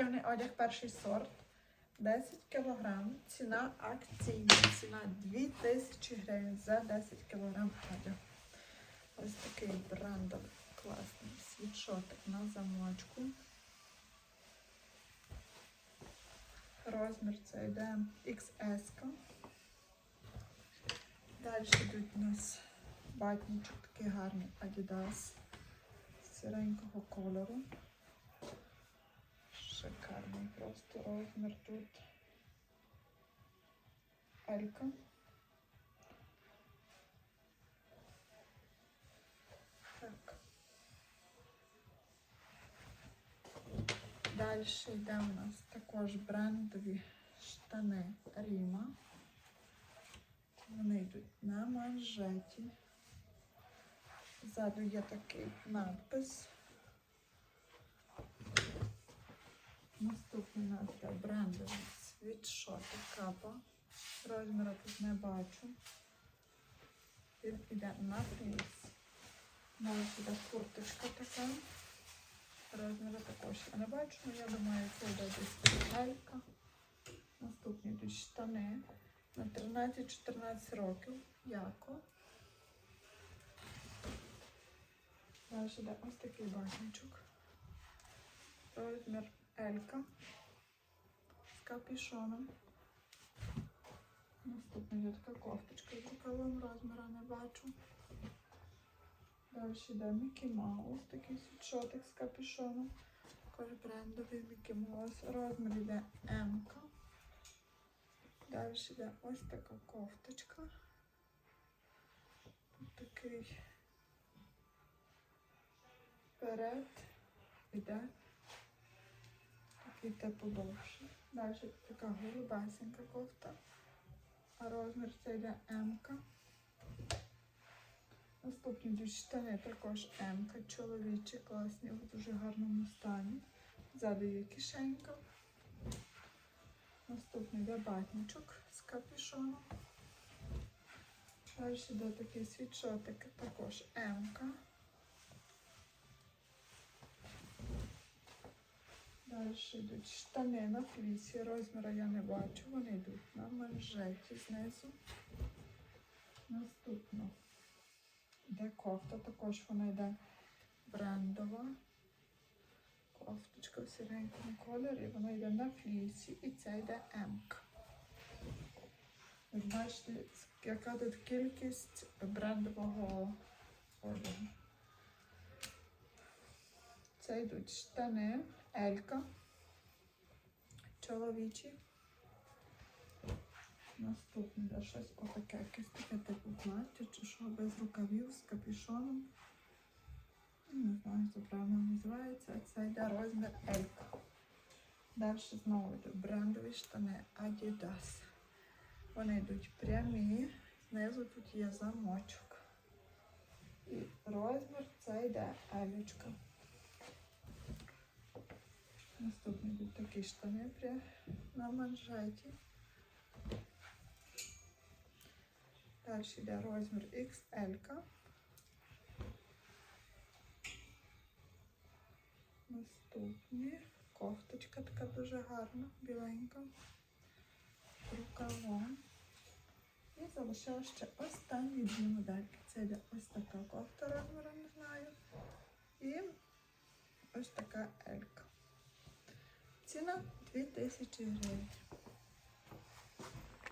Спортивний одяг перший сорт. 10 кг. Ціна акції. Ціна 2000 гривень за 10 кг одягу. Ось такий брендовий класний світшотик на замочку. Розмір це йде XS. Далі йдуть у нас батничок такий гарний Adidas сіренького кольору. Шикарний просто розмір тут. Елька. Так. Далі йде у нас також брендові штани Ріма. Вони йдуть на манжеті. Ззаду є такий надпис. Наступний у нас є брендовий світшоти капа. Розміру тут не бачу. Він іде на фліс. Далі буде курточка така. Розміру також я не бачу, але я думаю, це йде десь елька. Наступні йдуть штани на 13-14 років. Яко. Далі йде ось такий батничок. Розмір Елька з капюшоном. Наступна є така кофточка з рукавом розміру не бачу. Далі йде Мікі Маус, такий світшотик з капюшоном. Також брендовий Мікі Маус. Розмір йде М. Далі йде ось така кофточка. Такий вперед іде типу довший. Далі така голубасенька кофта. А розмір це йде М. -ка. Наступні йдуть штани також М. -ка. Чоловічі, класні, в дуже гарному стані. Ззаду є кишенька. Наступний йде батничок з капюшоном. Далі йде такий світшотик, також М. -ка. Далі йдуть штани на флісі. Розміру я не бачу. Вони йдуть на манжеті знизу. Наступно йде кофта. Також вона йде брендова. Кофточка в сіренькому кольорі. Вона йде на флісі і це йде М. Ви бачите, яка тут кількість брендового одягу. Це йдуть штани, Елька, чоловічі. Наступне де щось отаке, якесь таке типу плаття, чи що без рукавів з капюшоном. Не знаю, це правильно називається. Це йде розмір Елька. Далі знову йдуть брендові штани Adidas. Вони йдуть прямі, знизу тут є замочок. І розмір це йде Елючка. Наступні йдуть такі штани пря- на манжеті. Далі йде розмір XL. -ка. Наступні кофточка така дуже гарна, біленька, рукавом. І залишилось ще останні дві модельки. Це йде ось така кофта розміру, не знаю. І ось така елька. Ціна 2000 гривень.